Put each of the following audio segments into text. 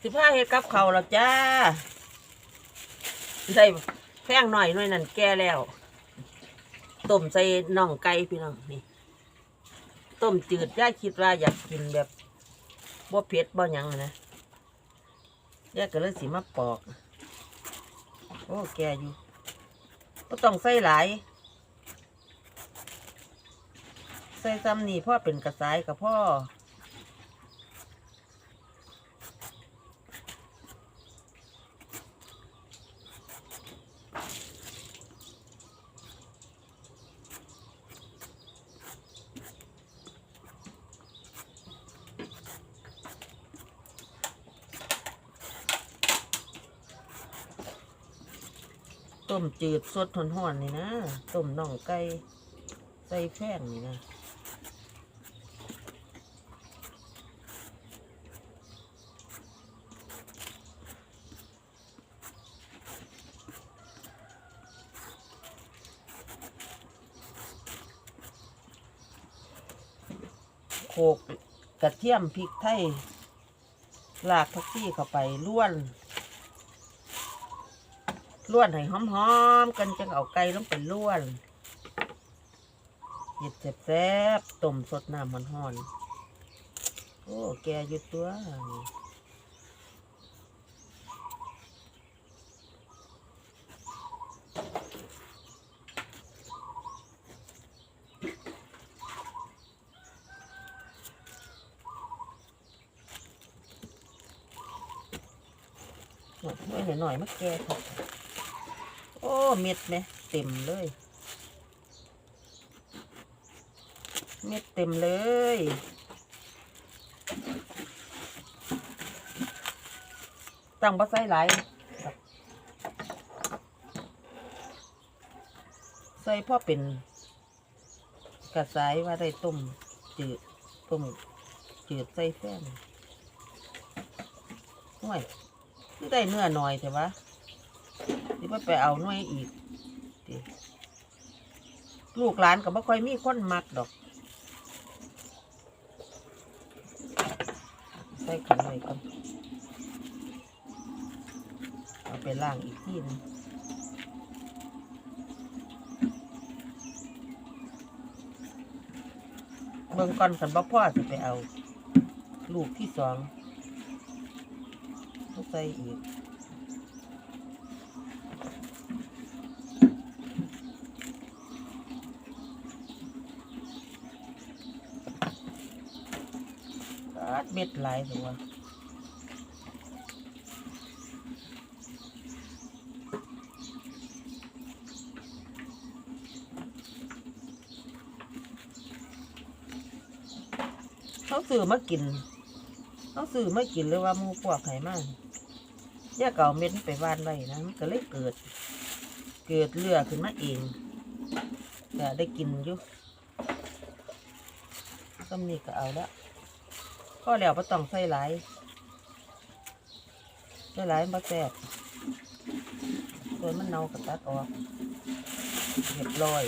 สิพาเฮ็ดกับเขาวแล้วจ้าได้แพงหน่อยหน่อยนั่นแก่แล้วต้มใส่น่องไก่พี่น้องนี่ต้มจืดย่าคิดว่าอยากกินแบบบ่เผ็ดบ่หยังนะย่าก็เลยสิมาปอก โอ้แก่อยู่ก็ต้องใส่หลายใส่ซ้ำนี่พ่อเป็นกระสายกับพ่อ ต้มจืดสดหอนๆนี่นะต้มน่องไก่ใส่แป้งนี่นะโขกกระเทียมพริกไทยลากผักชีเข้าไปล้วน ล้วนให้หอมๆกันจังเอาไก่ลงไปล้วนเห็ดแซ่บๆต้มสดน้ำมันหอนโอ้แกอยู่ตัวหน่อยหน่อยๆมาแกครับ โอ้เม็ดไหมเต็มเลย เม็ดเต็มเลยตั้งบ่ใส่หลายครับใส่พ่อเป็นกระสายว่าได้ต้มจืดต้มจืดใส่แฟนห่วยคือได้เนื้อหน่อยแต่ว่า สิว่าไปเอาหน่วยอีกลูกหลานก็บ่ค่อยมีคนมักดอก ใส่ขันไว้ก่อนเอาไปล่างอีกทีหนึงเบิ่งก่อนกันบ่พ่อสิไปเอา ลูกที่สองใส่อีก เม็ดหลายตัวเขาซื้อมากินเขาซื้อมากินเลยว่ามูพวกไข่มากแยกเอาเม็ดไปวานไว้นะมันก็เลยเกิด เกิดเลือขึ้นมาเองก็ได้กินอยู่ต้มนี่ก็เอาละก็แล้วบ่ต้องใส่หลายใส่หลายมาแซ่บส่วนมันเน่าก็ตัดออกเรียบร้อย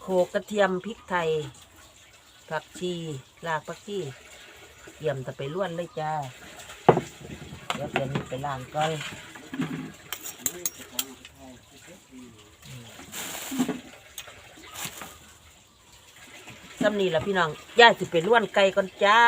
โขกกระเทียมพริกไทย ผักชีรากผักชีเตรียมจะไปล้วนเลยจ้า เดี๋ยวเดี๋ยวนี้ไปล้างก่อน ซ้ำนี่ละพี่น้องย่าสิไปล้วนไก่ก่อนจ้า